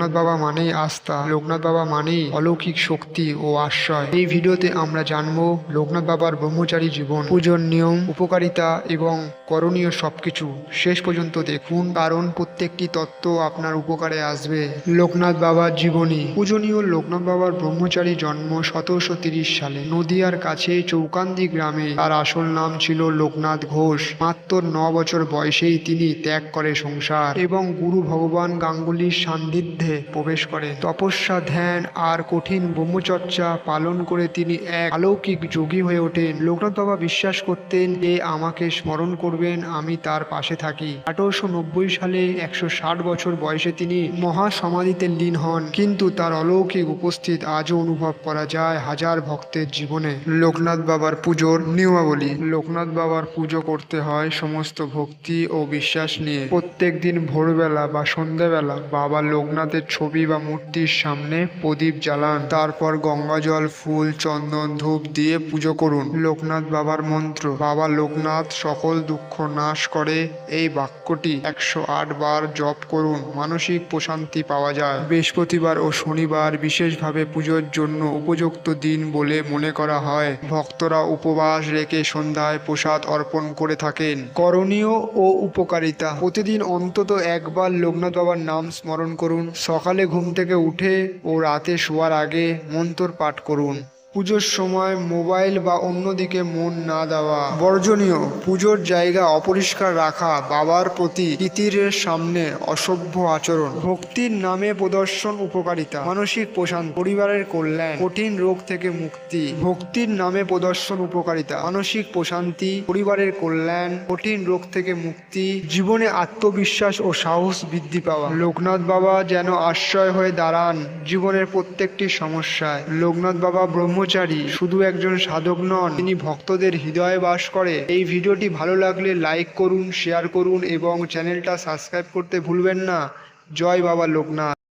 লোকনাথ বাবা মানেই আস্থা, লোকনাথ বাবা মানেই অলৌকিক শক্তি ও আশ্রয়। এই ভিডিওতে আমরা জানব লোকনাথ বাবার ব্রহ্মচারী জীবন, পুজোর নিয়ম, উপকারিতা এবং করণীয় সবকিছু। শেষ পর্যন্ত দেখুন, কারণ প্রত্যেকটি তত্ত্ব আপনার উপকারে আসবে। লোকনাথ বাবার জীবনী। পূজনীয় লোকনাথ বাবার ব্রহ্মচারী জন্ম সতেরোশো তিরিশ সালে নদিয়ার কাছে চৌকান্দি গ্রামে। তার আসল নাম ছিল লোকনাথ ঘোষ। মাত্র ন বছর বয়সেই তিনি ত্যাগ করে সংসার এবং গুরু ভগবান গাঙ্গুলির সান্নিধ্যে প্রবেশ করে। তপস্যা, ধ্যান আর কঠিন ব্রহ্মচর্যা পালন করে তিনি এক অলৌকিক যোগী হয়ে ওঠেন। লোকনাথ বাবা বিশ্বাস করতেন যে আমাকে স্মরণ করবেন, আমি তার পাশে থাকি। আঠারোশো নব্বই সালে একশো ষাট বছর বয়সে তিনি মহাসমাধিতে লীন হন। কিন্তু তার অলৌকিক উপস্থিত আজও অনুভব করা যায় হাজার ভক্তের জীবনে। লোকনাথ বাবার পুজোর নিয়মাবলী। লোকনাথ বাবার পুজো করতে হয় সমস্ত ভক্তি ও বিশ্বাস নিয়ে। প্রত্যেক দিন ভোরবেলা বা সন্ধ্যাবেলা বাবা লোকনাথের ছবি বা মূর্তির সামনে প্রদীপ জ্বালান। তারপর গঙ্গা জল, ফুল, চন্দন, ধূপ দিয়ে পুজো করুন। লোকনাথ বাবার মন্ত্র, বাবা লোকনাথ, সকল দুঃখ নাশ করে। এই বাক্যটি একশো আট বার জপ করুন। মানসিক প্রশান্তি পাওয়া যায়। বৃহস্পতিবার ও শনিবার বিশেষভাবে পুজোর জন্য উপযুক্ত দিন বলে মনে করা হয়। ভক্তরা উপবাস রেখে সন্ধ্যায় প্রসাদ অর্পণ করে থাকেন। করণীয় ও উপকারিতা। প্রতিদিন অন্তত একবার লোকনাথ বাবার নাম স্মরণ করুন। সকালে ঘুম থেকে উঠে ও রাতে শোয়ার আগে মন্ত্র পাঠ করুন। পুজোর সময় মোবাইল বা অন্যদিকে মন না দেওয়া। বর্জনীয়। পুজোর জায়গা অপরিষ্কার রাখা বাবার প্রতি তিতিরের সামনে অসভ্য আচরণ। ভক্তির নামে প্রদর্শন উপকারিতা। মানসিক প্রশান্তি। পরিবারের কল্যাণ। কঠিন রোগ থেকে মুক্তি। ভক্তির নামে প্রদর্শন উপকারিতা। মানসিক প্রশান্তি। পরিবারের কল্যাণ। কঠিন রোগ থেকে মুক্তি। জীবনে আত্মবিশ্বাস ও সাহস বৃদ্ধি পাওয়া। লোকনাথ বাবা যেন আশ্রয় হয়ে দাঁড়ান জীবনের প্রত্যেকটি সমস্যায়। লোকনাথ বাবা ব্রহ্মচারী, শুধু একজন সাধক নন, তিনি ভক্তদের হৃদয়ে বাস করে। এই ভিডিওটি ভালো লাগলে লাইক করুন, শেয়ার করুন এবং চ্যানেলটা সাবস্ক্রাইব করতে ভুলবেন না। জয় বাবা লোকনাথ।